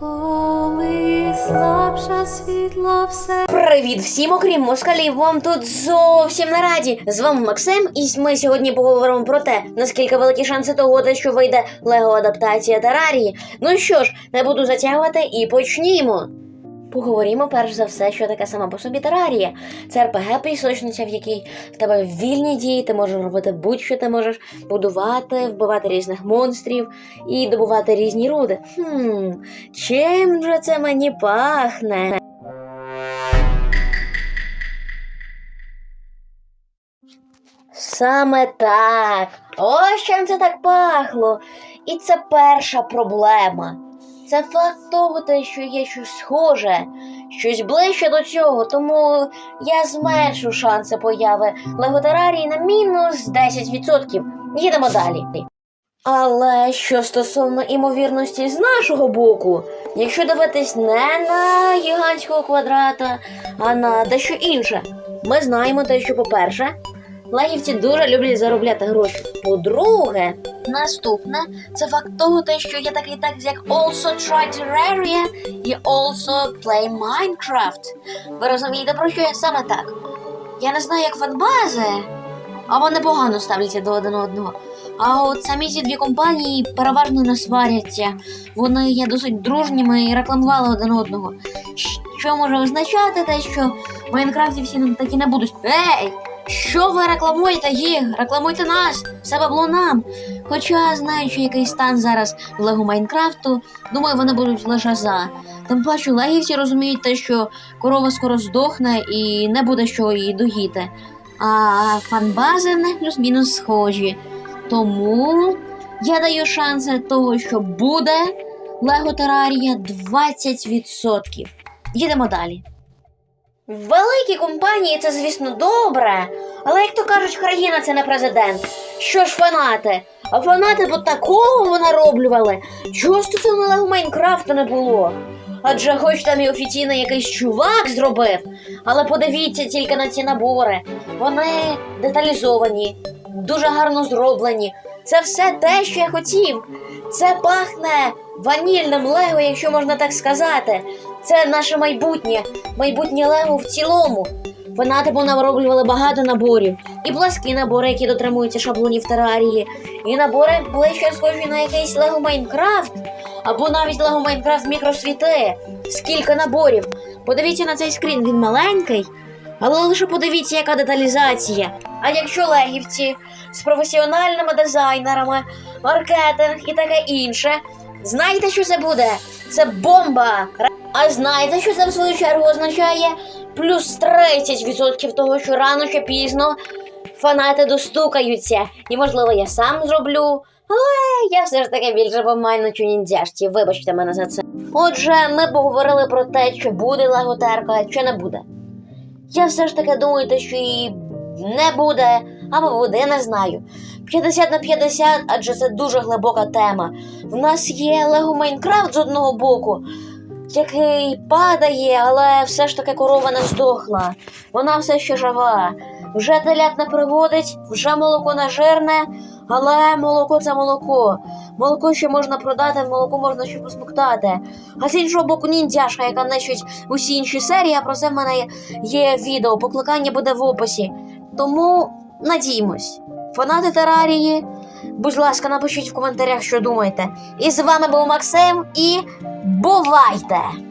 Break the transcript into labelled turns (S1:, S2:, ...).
S1: Коли слабша світла все.
S2: Привіт всім, окрім москалів, вам тут зовсім на раді. З вами Максим, і ми сьогодні поговоримо про те, наскільки великі шанси того, що вийде Лего адаптація Терарії. Ну що ж, не буду затягувати і почнімо. Поговоримо перш за все, що таке сама по собі терарія. Це РПГ пісочниця, в якій в тебе вільні дії, ти можеш робити будь-що ти можеш будувати, вбивати різних монстрів і добувати різні руди. Хм, чим же це мені пахне? Саме так. Ось чим це так пахло. І це перша проблема. Це факт того, що є щось схоже, щось ближче до цього, тому я зменшу шанси появи леготерарії на мінус 10%. Їдемо далі. Але що стосовно імовірності з нашого боку, якщо дивитись не на гігантського квадрата, а на дещо інше, ми знаємо те, що, по-перше, Легівці дуже люблять заробляти гроші. По-друге, наступне це факт того, те, що є такий текст, як also try Terraria і also play Minecraft. Ви розумієте, про що я саме так? Я не знаю, як фанбази, а вони погано ставляться до один одного. А от самі ці дві компанії переважно не сваряться. Вони є досить дружніми і рекламували один одного. Що може означати те, що в Майнкрафті всі такі не будуть. Ей! Що ви рекламуєте їх? Рекламуйте нас, все бабло нам. Хоча, знаючи, який стан зараз в Лего Майнкрафту, думаю, вони будуть лише за. Тим паче легівці розуміють те, що корова скоро здохне і не буде що її доїти. А фанбази в них плюс-мінус схожі. Тому я даю шанси того, що буде Лего Терарія 20%. Їдемо далі. Великі компанії це, звісно, добре, але як то кажуть, країна це не президент. Що ж фанати? А фанати б такого нароблювали, чого Лего Майнкрафту не було. Адже хоч там і офіційно якийсь чувак зробив, але подивіться тільки на ці набори. Вони деталізовані, дуже гарно зроблені. Це все те, що я хотів. Це пахне ванільним Лего, якщо можна так сказати. Це наше майбутнє, майбутнє Лего в цілому. Фанати понароблювали багато наборів. І пласкі набори, які дотримуються шаблонів терарії, і набори ближче схожі на якийсь Лего Майнкрафт, або навіть Лего Майнкрафт мікросвіти. Скільки наборів. Подивіться на цей скрін, він маленький, але лише подивіться, яка деталізація. А якщо легівці з професіональними дизайнерами, маркетинг і таке інше, знаєте, що це буде? Це бомба! А знаєте, що це в свою чергу означає? Плюс 30% того, що рано чи пізно фанати достукаються. І, можливо, я сам зроблю. Але я все ж таки більше помайну чи ніндзяшці, вибачте мене за це. Отже, ми поговорили про те, чи буде леготерка, чи не буде. Я все ж таки думаю, що її не буде, або буде, не знаю. 50 на 50, адже це дуже глибока тема. В нас є Лего Майнкрафт з одного боку, який падає, але все ж таки корова не здохла. Вона все ще жива. Вже телят не приводить, вже молоко не жирне, але молоко це молоко. Молоко ще можна продати, молоко можна ще посмоктати. А з іншого боку, ніндзяшка, яка нищить усі інші серії, а про це в мене є, відео. Покликання буде в описі. Тому надіємось. Фанати терарії, будь ласка, напишіть в коментарях, що думаєте. І з вами був Максим і бувайте!